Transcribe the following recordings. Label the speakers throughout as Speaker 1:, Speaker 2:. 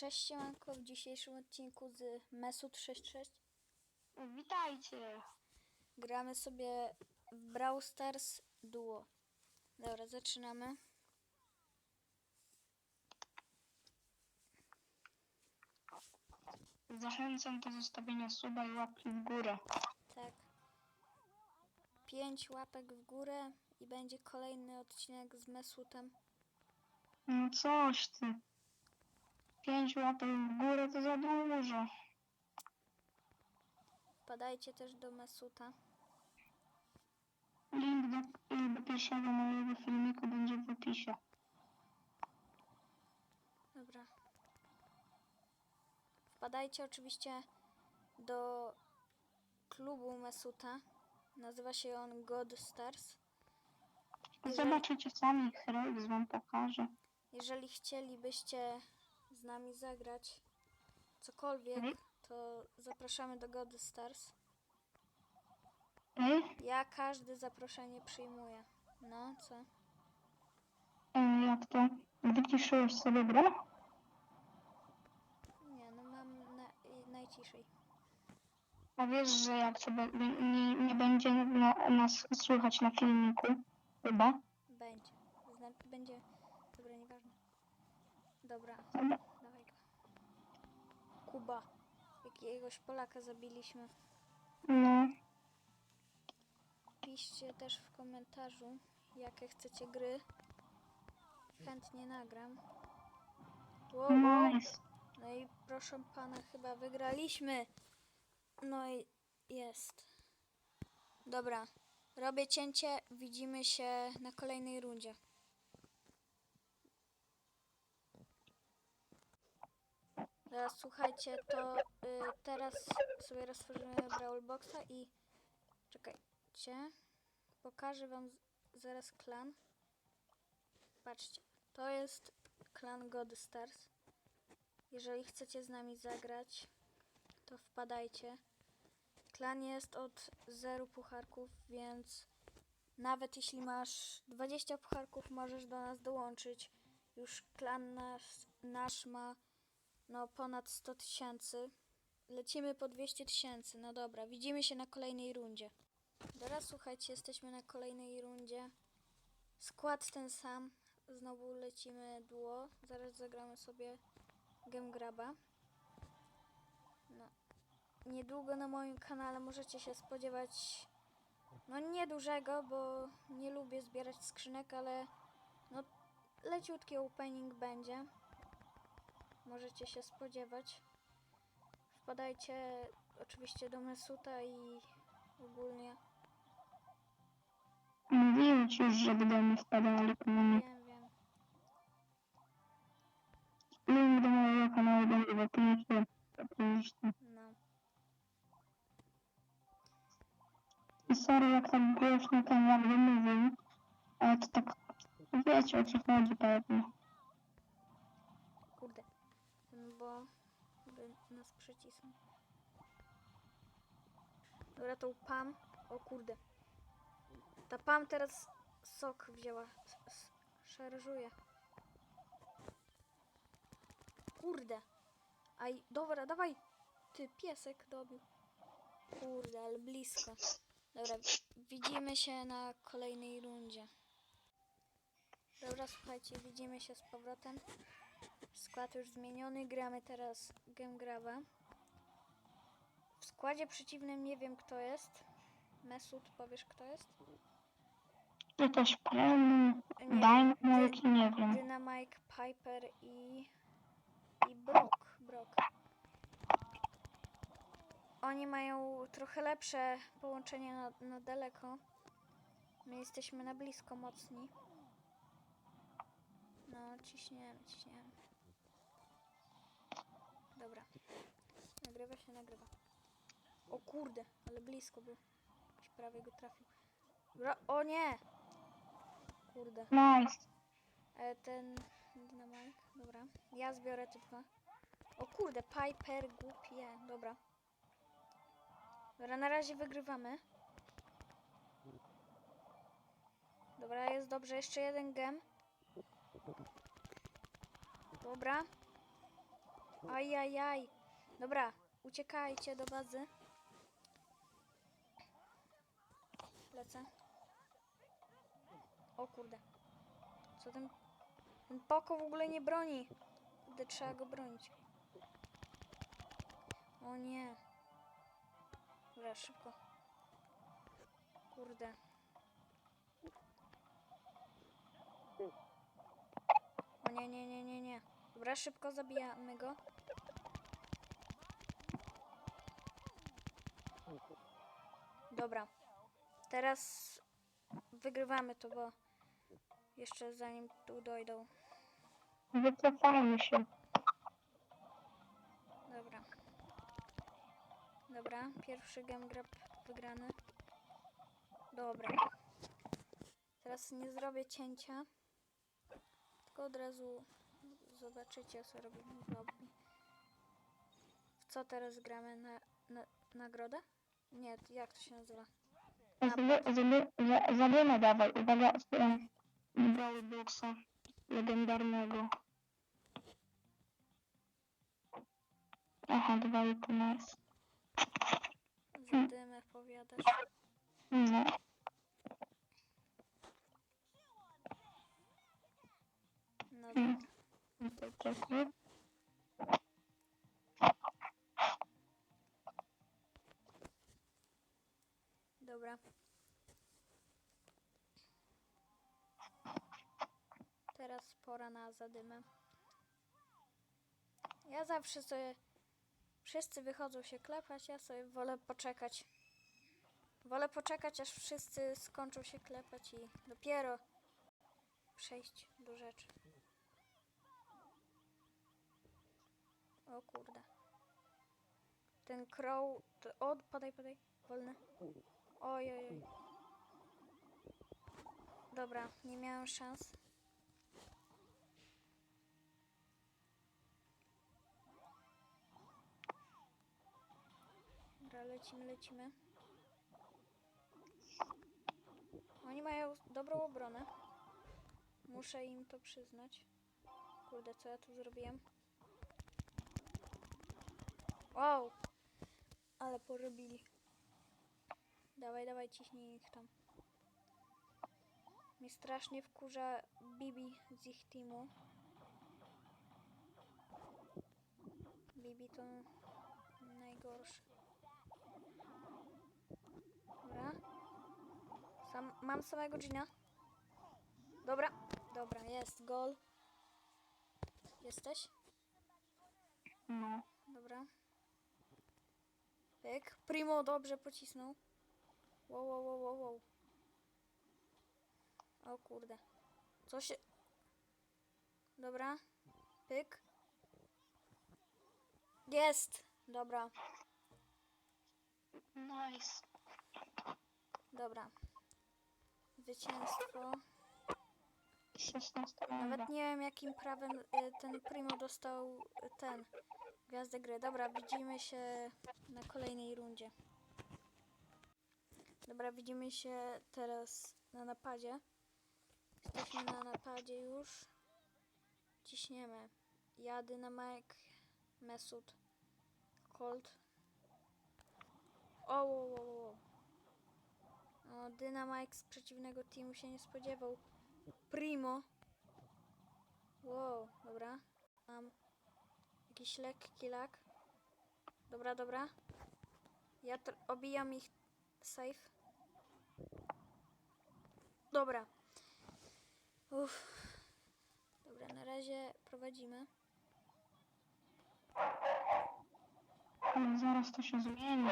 Speaker 1: Cześć siemanko, w dzisiejszym odcinku z Mesut 66
Speaker 2: Witajcie.
Speaker 1: gramy sobie w Brawl Stars Duo. Dobra, zaczynamy.
Speaker 2: Zachęcam do zostawienia suba i łapki w górę.
Speaker 1: Tak. Pięć łapek w górę i będzie kolejny odcinek z Mesutem.
Speaker 2: No coś ty. Pięć łapek w górę to za dużo.
Speaker 1: Wpadajcie też do Mesuta.
Speaker 2: Link do, do pierwszego mojego filmiku będzie w opisie.
Speaker 1: Dobra. Wpadajcie oczywiście do klubu Mesuta. Nazywa się on God Stars.
Speaker 2: Zobaczycie sami, Heroix wam pokaże.
Speaker 1: Jeżeli chcielibyście z nami zagrać cokolwiek,
Speaker 2: Mhm.
Speaker 1: to zapraszamy do God Stars.
Speaker 2: Ej,
Speaker 1: Ja każde zaproszenie przyjmuję. No, co?
Speaker 2: jak to? Wyciszyłeś sobie grę?
Speaker 1: Nie, no mam na, i najciszej.
Speaker 2: A wiesz, że jak cię be- nie, nie będzie na, nas słychać na filmiku? Chyba?
Speaker 1: Będzie. Zna, będzie. Dobra, dawaj go. Kuba. Jakiegoś Polaka zabiliśmy.
Speaker 2: No.
Speaker 1: Piszcie też w komentarzu, jakie chcecie gry. Chętnie nagram. Wow.
Speaker 2: Nice.
Speaker 1: No i proszę pana, chyba wygraliśmy. No i jest. Dobra, robię cięcie, widzimy się na kolejnej rundzie. Teraz słuchajcie, to y, teraz sobie roztworzymy Brawl Boxa i czekajcie, pokażę wam zaraz klan. Patrzcie, to jest klan God Stars. Jeżeli chcecie z nami zagrać, to wpadajcie. Klan jest od 0 pucharków, więc nawet jeśli masz 20 pucharków, możesz do nas dołączyć. Już klan nasz ma no ponad 100 tysięcy. Lecimy po 200 tysięcy. No dobra, widzimy się na kolejnej rundzie. Teraz słuchajcie, jesteśmy na kolejnej rundzie. Skład ten sam. Znowu lecimy duo. Zaraz zagramy sobie Game Graba. No. Niedługo na moim kanale możecie się spodziewać no niedużego, bo nie lubię zbierać skrzynek, ale no leciutki opening będzie. Możecie się spodziewać. Wpadajcie oczywiście do Mesuta i ogólnie.
Speaker 2: Mówiłem ci już, że do mnie wpadali po mnie.
Speaker 1: Wiem, wiem.
Speaker 2: Link do mojego kanału będzie w opisie. Oczywiście.
Speaker 1: No.
Speaker 2: I sorry, jak tak głośno ten jak mówił, ale to tak, wiecie o co chodzi pewnie.
Speaker 1: Bo by nas przycisnął. Dobra, tą Pam. O kurde. Ta Pam teraz sok wzięła. Szarżuje. Kurde. Aj, dobra, dawaj. Ty, piesek dobił. Kurde, ale blisko. Dobra, widzimy się na kolejnej rundzie. Dobra, słuchajcie, widzimy się z powrotem. Skład już zmieniony, gramy teraz Game Graba. W składzie przeciwnym nie wiem kto jest. Mesut, powiesz kto jest?
Speaker 2: Jakaś
Speaker 1: Nie,
Speaker 2: Dynamite, nie wiem.
Speaker 1: Dynamite, Piper i... i Brock. Brock. Oni mają trochę lepsze połączenie na, na daleko. My jesteśmy na blisko mocni. No, ciśniemy, ciśniemy. Dobra. Nagrywa się, nagrywa. O kurde, ale blisko był. Już prawie go trafił. Dobra, o nie! Kurde.
Speaker 2: Nice.
Speaker 1: E, ten dynamite, dobra. Ja zbiorę te dwa. O kurde, Piper głupie, dobra. Dobra, na razie wygrywamy. Dobra, jest dobrze, jeszcze jeden gem. Dobra. Ajajaj. Dobra, uciekajcie do bazy. Lecę. O kurde. Co ten... Ten poko w ogóle nie broni. Kurde, trzeba go bronić. O nie. Dobra, szybko. Kurde. O nie, nie, nie, nie, nie. Dobra, szybko zabijamy go. Dobra. Teraz wygrywamy to, bo jeszcze zanim tu dojdą.
Speaker 2: Wycofajmy się.
Speaker 1: Dobra. Dobra, pierwszy game grab wygrany. Dobra. Teraz nie zrobię cięcia. Tylko od razu zobaczycie co robi w lobby. W co teraz gramy? Na, na nagrodę? Nie, jak to się nazywa?
Speaker 2: Zaby- zaby- za- Zabijmy dawaj. Uwaga, Brawl Boxa legendarnego. Aha, dwa i pół nice.
Speaker 1: Za dymę powiadasz.
Speaker 2: No.
Speaker 1: No dobra. Dobra. Teraz pora na zadymę. Ja zawsze sobie... Wszyscy wychodzą się klepać, ja sobie wolę poczekać. Wolę poczekać, aż wszyscy skończą się klepać i dopiero przejść do rzeczy. O kurde. Ten crow... To, o, podaj, podaj. Wolny. Oj. Dobra, nie miałem szans. Dobra, lecimy, lecimy. Oni mają dobrą obronę. Muszę im to przyznać. Kurde, co ja tu zrobiłem? Wow! Ale porobili. Dawaj, dawaj, ciśnij ich tam. Mnie strasznie wkurza Bibi z ich teamu. Bibi to najgorszy. Dobra. Sam, mam samego Gina. Dobra, dobra, jest gol. Jesteś?
Speaker 2: No.
Speaker 1: Dobra. Pyk. Primo dobrze pocisnął. Wow, wow, wow, wow, wow. O kurde. Co się... Dobra. Pyk. Jest! Dobra,
Speaker 2: Nice.
Speaker 1: dobra. Zwycięstwo.
Speaker 2: 16
Speaker 1: Nawet nie wiem jakim prawem y, ten Primo dostał y, ten gwiazdę gry. Dobra, widzimy się na kolejnej rundzie. Dobra, widzimy się teraz na napadzie. Jesteśmy na napadzie już. Ciśniemy. Ja, Dynamite, Mesut, Colt. O, o, o, o. o Dynamite z przeciwnego teamu się nie spodziewał. Primo. Wow, dobra. Mam jakiś lekki lak. Dobra, dobra. Ja obijam ich safe. Dobra. Uff. Dobra, na razie prowadzimy.
Speaker 2: Ale zaraz to się zmieni.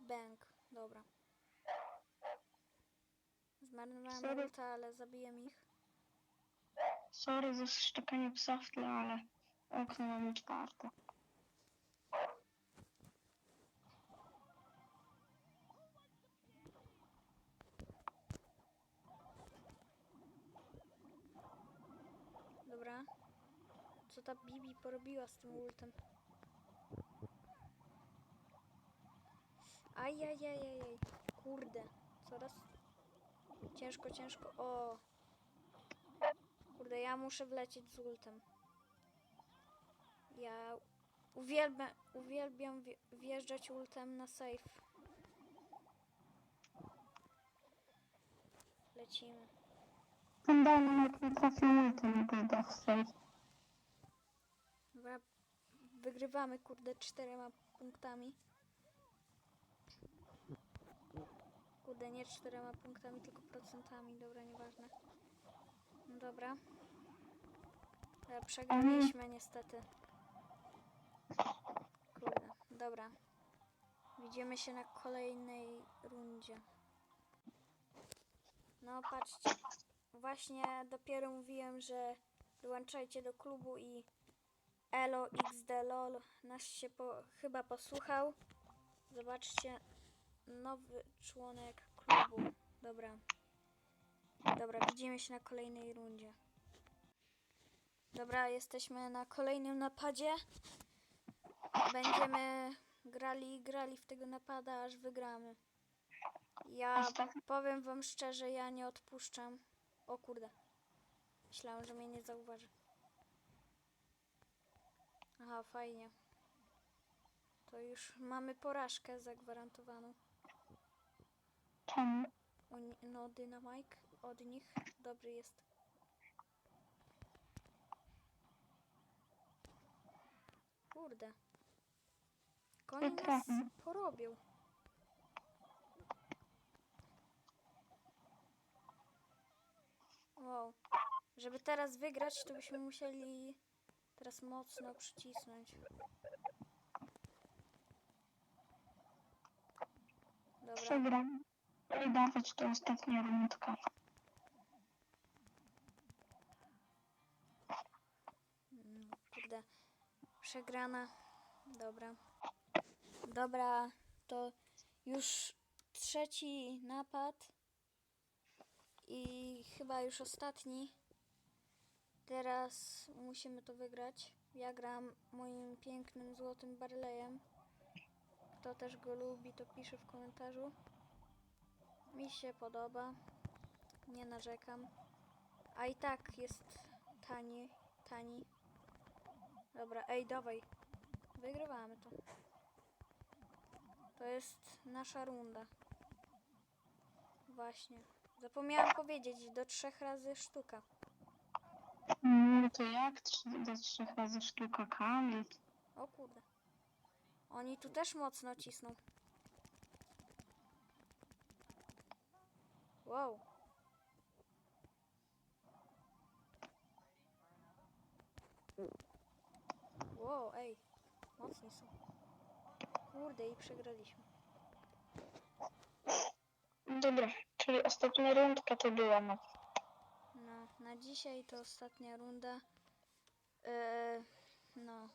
Speaker 1: Bang. Dobra. Zmarnowałem
Speaker 2: Sorry.
Speaker 1: ulta, ale zabiję ich.
Speaker 2: Sorry za szczekanie psa w tle, ale okno mam otwarte.
Speaker 1: Dobra. Co ta Bibi porobiła z tym ultem? Ajajajajaj. Kurde. Coraz ciężko, ciężko. O. Kurde, ja muszę wlecieć z ultem. Ja uwielbiam, uwielbiam wje- wjeżdżać ultem na safe. Lecimy.
Speaker 2: Ten dynamit nie trafił ultem, bieда w safe.
Speaker 1: Wygrywamy kurde czterema punktami. Kurde, nie czterema punktami, tylko procentami. Dobra, nieważne. No dobra. Dobra, przegraliśmy niestety. Kurde, dobra. Widzimy się na kolejnej rundzie. No patrzcie. Właśnie dopiero mówiłem, że dołączajcie do klubu i Elo XD LOL nas się po, chyba posłuchał. Zobaczcie, nowy członek klubu. Dobra. Dobra, widzimy się na kolejnej rundzie. Dobra, jesteśmy na kolejnym napadzie. Będziemy grali i grali w tego napada, aż wygramy. Ja powiem wam szczerze, ja nie odpuszczam. O kurde. Myślałam, że mnie nie zauważy. Aha, fajnie. To już mamy porażkę zagwarantowaną.
Speaker 2: Czemu?
Speaker 1: Oni, no, dynamik od nich dobry jest. Kurde. Koni nas porobią. Wow. Żeby teraz wygrać, to byśmy musieli teraz mocno przycisnąć. Dobra.
Speaker 2: Przegram. I dawać to ostatnia rundka.
Speaker 1: Mm, Kurde, przegrana. Dobra. Dobra, to już trzeci napad i chyba już ostatni. Teraz musimy to wygrać. Ja gram moim pięknym złotym barlejem. Kto też go lubi, to pisze w komentarzu. Mi się podoba. Nie narzekam. A i tak jest tani, tani. Dobra, ej, dawaj. Wygrywamy to. To jest nasza runda. Właśnie. Zapomniałam powiedzieć, do trzech razy sztuka.
Speaker 2: No to jak? Trzy- Do trzech razy sztuka kali.
Speaker 1: O kurde. Oni tu też mocno cisną. Wow. Wow, ej. Mocni są. Kurde i przegraliśmy.
Speaker 2: Dobra, czyli ostatnia rundka to była
Speaker 1: no. Na dzisiaj to ostatnia runda. Eee, no.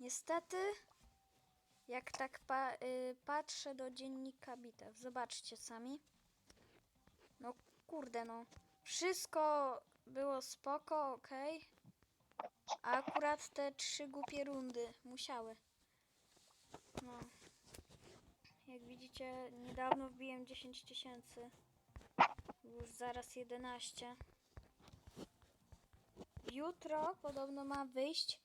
Speaker 1: Niestety, jak tak pa y, patrzę do dziennika bitew, zobaczcie sami. No kurde, no. Wszystko było spoko, ok. A akurat te trzy głupie rundy musiały. No. Jak widzicie, niedawno wbiłem 10 tysięcy. Już zaraz 11. Jutro podobno ma wyjść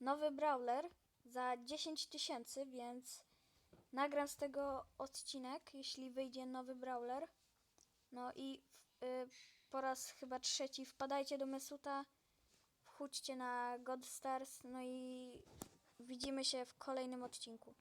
Speaker 1: nowy brawler za 10 tysięcy, więc nagram z tego odcinek, jeśli wyjdzie nowy brawler. No i y, po raz chyba trzeci wpadajcie do Mesuta, wchódźcie na God Stars, no i widzimy się w kolejnym odcinku.